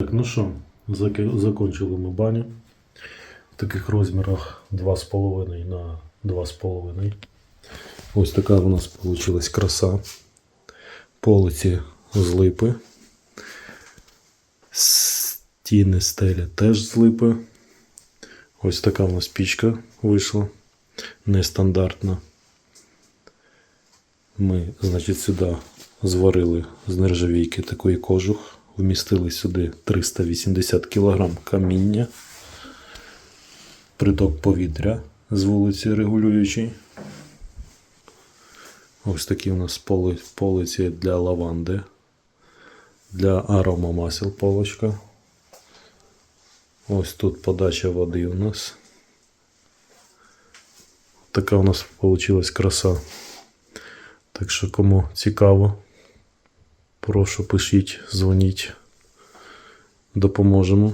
Так, ну що, закончили ми баню. В таких розмірах 2,5 на 2,5. Ось така у нас вийшла краса. Полиці з липи. Стіни стеля теж з липи. Ось така у нас пічка вийшла. Нестандартна. Ми, значить, сюди зварили з нержавійки такий кожух. Вмістили сюди 380 кг каміння. Приток повітря з вулиці регулюючий. Ось такі у нас полиці для лаванди. Для аромамасел полочка. Ось тут подача води у нас. Така у нас вийшла краса. Так що, кому цікаво, прошу пишіть, дзвоніть, допоможемо.